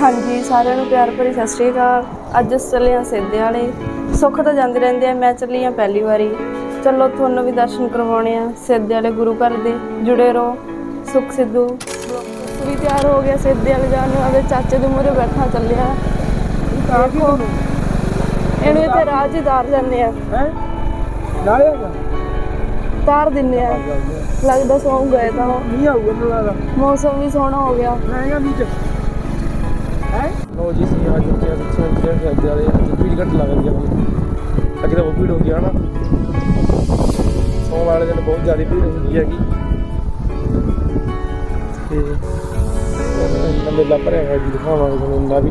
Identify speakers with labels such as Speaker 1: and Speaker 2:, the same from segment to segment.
Speaker 1: ਹਾਂਜੀ ਸਾਰਿਆਂ ਨੂੰ ਪਿਆਰ ਭਰੀ ਸਤਿ ਸ਼੍ਰੀ ਅਕਾਲ। ਅੱਜ ਅਸੀਂ ਚੱਲੇ ਹਾਂ ਸਿੱਧੇ ਵਾਲੇ। ਸੁੱਖ ਤਾਂ ਜਾਂਦੇ ਰਹਿੰਦੇ ਆ ਮੈਂ ਚੱਲੀ ਹਾਂ ਪਹਿਲੀ ਵਾਰੀ। ਚਲੋ ਤੁਹਾਨੂੰ ਵੀ ਦਰਸ਼ਨ ਕਰਵਾਉਣੇ ਆ ਸਿੱਧੇ ਵਾਲੇ ਗੁਰੂ ਘਰ ਦੇ। ਜੁੜੇ ਰਹੋ। ਸੁੱਖ ਸਿੱਧੂ। ਪੂਰੀ ਤਿਆਰ ਹੋ ਗਿਆ ਸਿੱਧੇ ਵਾਲੇ ਜਾਣ ਨੂੰ ਆਵੇ ਚਾਚੇ ਦੇ ਮੂਹਰੇ ਬੈਠਾ ਚੱਲਿਆ। ਦੇਖੋ ਇਹਨੂੰ ਇੱਥੇ ਰਾਜ ਹੀ ਤਾਰ ਜਾਂਦੇ ਆ।
Speaker 2: ਹੈ? ਨਾਲੇ ਆ
Speaker 1: ਤਾਰ ਦਿੰਨੇ ਆ। ਲੱਗਦਾ ਸੌਂ ਗਏ ਤਾਂ। ਉਹ।
Speaker 2: ਨਹੀਂ ਆਊਗਾ ਮੈਨੂੰ ਲੱਗਦਾ
Speaker 1: ਮੌਸਮ ਵੀ ਸੋਹਣਾ ਹੋ ਗਿਆ।
Speaker 2: ਆਏਗਾ ਨੀਚੇ ਹੈ? ਲੋ ਜੀ ਸੀ ਅੱਜ ਉੱਤੇ ਪਿੱਛੇ ਪਿੱਛੇ ਅੱਜ ਵਾਲੇ ਅੱਜ ਭੀੜ ਘੱਟ ਲੱਗਦੀ ਆ ਅੱਗੇ ਤਾਂ ਬਹੁਤ ਭੀੜ ਹੁੰਦੀ ਆ ਨਾ। ਸੋਮਵਾਰ ਵਾਲੇ ਦਿਨ ਬਹੁਤ ਜ਼ਿਆਦਾ ਭੀੜ ਹੁੰਦੀ ਹੈਗੀ। ਤੇ ਮੇਲਾ ਭਰਿਆ ਹੋਇਆ ਜੀ ਦਿਖਾਵਾਂਗੇ ਤੁਹਾਨੂੰ ਇੰਨਾ ਵੀ।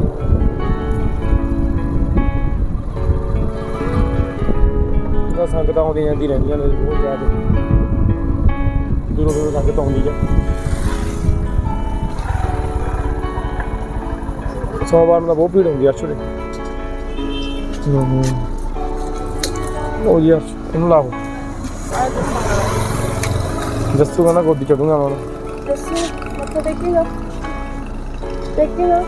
Speaker 2: ਤਾਂ ਸੰਗਤਾਂ ਆਉਂਦੀਆਂ ਜਾਂਦੀ ਰਹਿੰਦੀਆਂ ਨੇ ਬਹੁਤ ਜ਼ਿਆਦਾ। ਦੂਰੋਂ ਦੂਰੋਂ ਸੰਗਤ ਆਉਂਦੀ ਆ। ਸੋਮਵਾਰ ਨੂੰ ਬਹੁਤ ਭੀੜ ਹੁੰਦੀ ਹੂੰ ਉਹ ਜੀ ਅਰਸ਼ ਇਹਨੂੰ ਲਾਓ। ਜੱਸੂ ਕਹਿੰਦਾ ਗੋਦੀ ਚੜੂਗਾ ਮੈਂ ਉਹਨੂੰ
Speaker 1: ਦੱਸੋ ਮੱਥਾ ਟੇਕੇਗਾ ਟੇਕੇਗਾ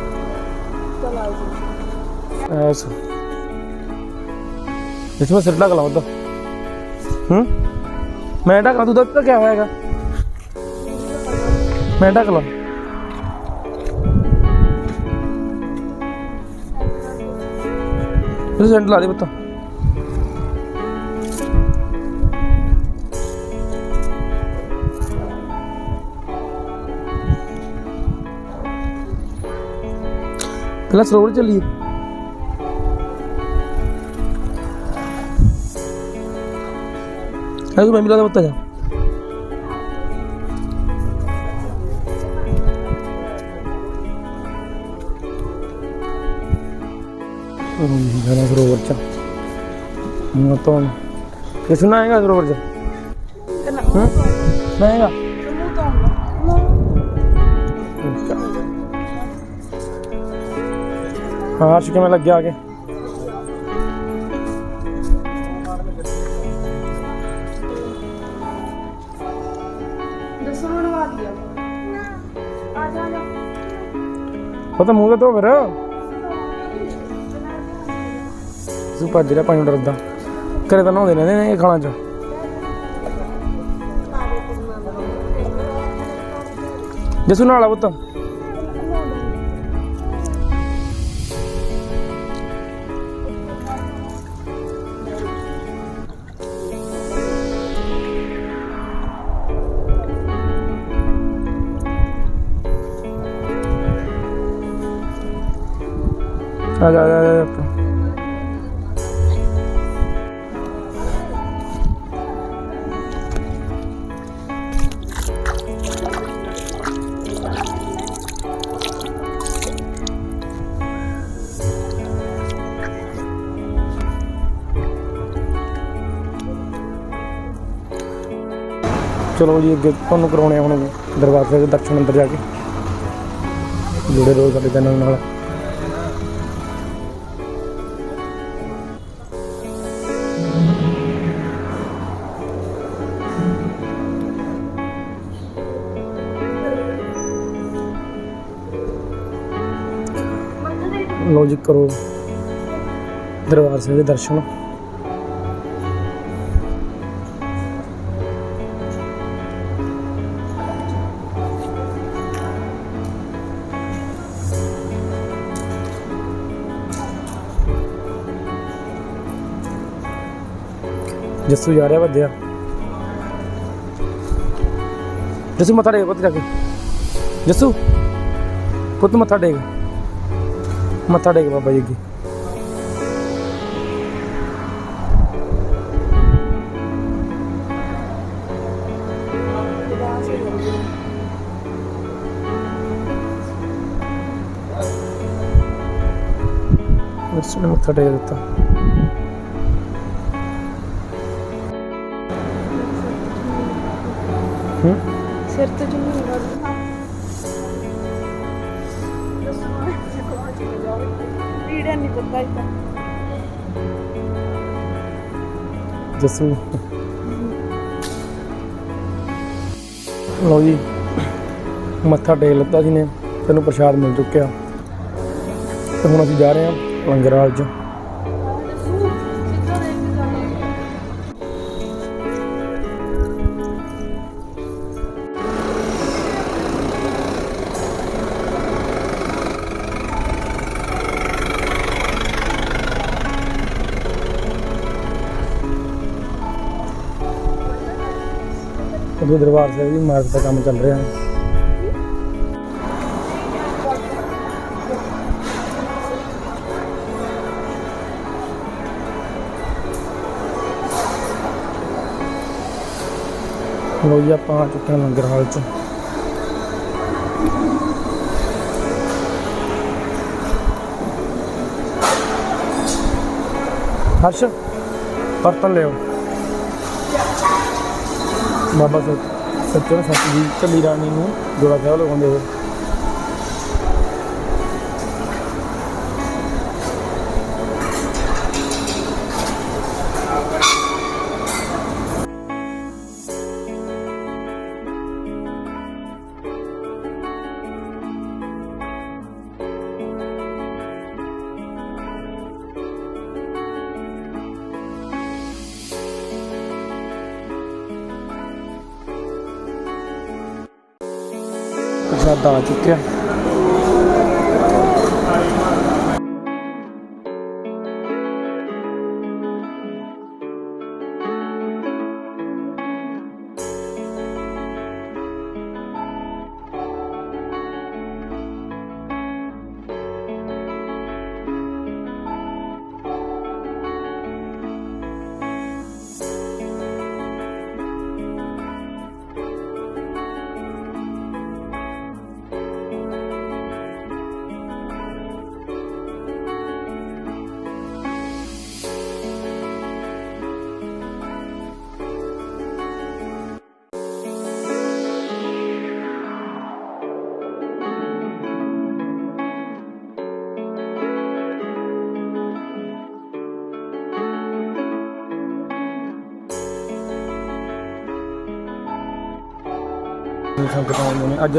Speaker 1: ਜੀ।
Speaker 2: ਐਸ। ਇਸ ਵਿੱਚ ਸਿਰ ਢੱਕ ਲਾ ਉਹਦਾ ਹੂੰ ਮੈਂ ਢੱਕ ਤੂੰ ਦੱਸ ਕਿਆ ਹੋਏਗਾ ਮੈਂ ਢੱਕ ਲਾ ਤੂੰ ਸੈਂਟ ਲਾ ਦੇ ਪੁੱਤ ਪਹਿਲਾਂ ਸਰੋਵਰ ਚੱਲੀਏ अरे तुम्हें मिला था बता जा जाना सरोवर चा मैं तो ये सुना आएगा सरोवर चा हाँ? नहीं आएगा हाँ आज मैं लग गया आगे।
Speaker 1: ਹਾਂ ਅਰਸ਼ ਆ ਕੇ ਆ? ਜਾ ਜਾ।
Speaker 2: ਉਹ ਤਾਂ ਮੂੰਹ ਤੇ ਧੋ ਫਿਰ। ਤੂੰ ਭੱਜ ਰਿਹਾ ਪਾਣੀ ਡਰਦਾ। ਘਰੇ ਤਾਂ ਨਹਾਉਂਦੇ ਰਹਿੰਦੇ ਨੇ ਇਹ ਖਾਲਾਂ ਚ। ਜਸੂ ਨਾਲ ਆ ਪੁੱਤ। ਆ ਜਾ ਆ ਜਾ, ਆ ਜਾ ਪੁੱਤ। ਚਲੋ ਜੀ ਅੱਗੇ ਤੁਹਾਨੂੰ ਕਰਾਉਣੇ ਆ ਹੁਣ ਦਰਬਾਰ ਸਾਹਿਬ ਦੇ ਦਰਸ਼ਨ ਅੰਦਰ ਜਾ ਕੇ ਜੁੜੇ ਰਹੋ ਸਾਡੇ ਚੈਨਲ ਨਾਲ ਲੋ ਜੀ ਕਰੋ ਦਰਬਾਰ ਸਾਹਿਬ ਦੇ ਦਰਸ਼ਨ ਜੱਸੂ ਜਾ ਰਿਹਾ ਵੱਜਿਆ ਜੱਸੂ ਮੱਥਾ ਟੇਕ ਪੁੱਤ ਜਾ ਕੇ ਜੱਸੂ ਪੁੱਤ ਮੱਥਾ ਟੇਕ ਮੱਥਾ ਟੇਕ ਬਾਬਾ ਜੀ ਅੱਗੇ। ਜੱਸੂ ਮੱਥਾ ਟੇਕ ਦਿੱਤਾ। ਹੂੰ
Speaker 1: ਸਿਰ ਤੇ ਜੁੰਨੀ
Speaker 2: ਜੱਸੂ। ਲਓ ਜੀ, ਮੱਥਾ ਟੇਕ ਲਿੱਤਾ ਜੀ ਨੇ, ਤੈਨੂੰ ਪ੍ਰਸ਼ਾਦ ਮਿਲ ਚੁੱਕਿਆ। ਤੇ ਹੁਣ ਅਸੀਂ ਜਾ ਰਹੇ ਹਾਂ ਲੰਗਰ ਹਾਲ 'ਚ। ਉਦੋਂ ਦਰਬਾਰ ਸਾਹਿਬ ਦੀ ਮਾਰਗ ਦਾ ਕੰਮ ਚੱਲ ਰਿਹਾ ਹੈ ਲੋ ਜੀ ਆਪਾਂ ਆ ਚੁੱਕੇ ਹਾਂ ਲੰਗਰ ਹਾਲ 'ਚ ਹਰਸ਼ ਬਰਤਨ ਲਿਓ ਬਾਬਾ ਸੱਚ ਸੱਚੇ ਸੱਚ ਜੀ ਝੱਲੀ ਰਾਣੀ ਨੂੰ ਜੋੜਾ ਸਾਹਿਬ ਲਗਾਉਂਦੇ ਹੋਏ। ਪ੍ਰਸ਼ਾਦਾ ਆ ਚੁੱਕਿਆ। ਸੰਗਤਾਂ ਆਉਂਦੀਆਂ ਨੇ। ਅੱਜ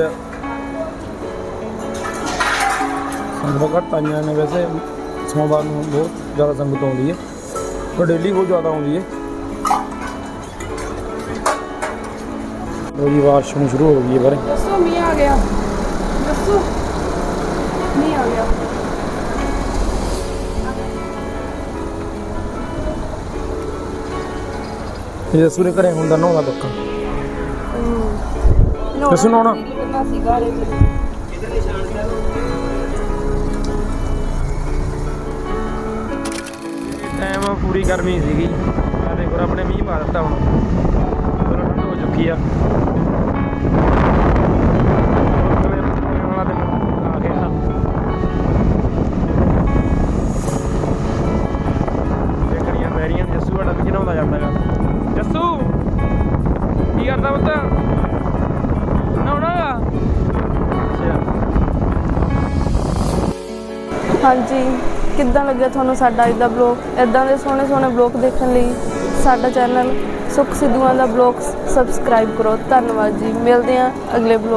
Speaker 2: ਸੰਗਤਾਂ ਘੱਟ ਆਈਆਂ ਨੇ ਵੈਸੇ। ਸੋਮਵਾਰ ਨੂੰ ਬਹੁਤ ਜ਼ਿਆਦਾ ਸੰਗਤ ਆਉਂਦੀ ਹੈ। ਪਰ ਡੇਲੀ ਬਹੁਤ ਜ਼ਿਆਦਾ ਆਉਂਦੀ ਹੈ। ਜੀ ਬਾਰਿਸ਼ ਹੁਣ ਸ਼ੁਰੂ ਹੋ ਗਈ ਹੈ ਬਾਰੇ।
Speaker 1: ਦੱਸੋ ਮੀਂਹ ਆ ਗਿਆ। ਦੱਸੋ ਮੀਂਹ ਆ ਗਿਆ।
Speaker 2: ਇਹ ਸੂਰੇ ਘਰੇ ਹੁੰਦਾ ਨਹਾਉਂਦਾ ਪੱਕਾ
Speaker 1: ਸੀਗਾ ਰੇ
Speaker 2: ਟਾਈਮ ਪੂਰੀ ਗਰਮੀ ਸੀਗੀ। ਆ ਦੇਖੋ ਰੱਬ ਨੇ ਮੀਂਹ ਪਾ ਦਿੱਤਾ ਹੁਣ। ਥੋੜਾ ਠੰਡ ਹੋ ਚੁੱਕੀ ਆ।
Speaker 1: ਹਾਂਜੀ। ਕਿੱਦਾਂ ਲੱਗਿਆ ਤੁਹਾਨੂੰ ਸਾਡਾ ਅੱਜ ਦਾ ਬਲੌਗ? ਇਦਾਂ ਦੇ ਸੋਹਣੇ ਸੋਹਣੇ ਬਲੌਗ ਦੇਖਣ ਲਈ ਸਾਡਾ ਚੈਨਲ ਸੁਖ ਸਿੱਧੂਆਂ ਦਾ ਬਲੌਗ ਸਬਸਕ੍ਰਾਈਬ ਕਰੋ। ਧੰਨਵਾਦ ਜੀ। ਮਿਲਦੇ ਹਾਂ ਅਗਲੇ ਬਲੌਗ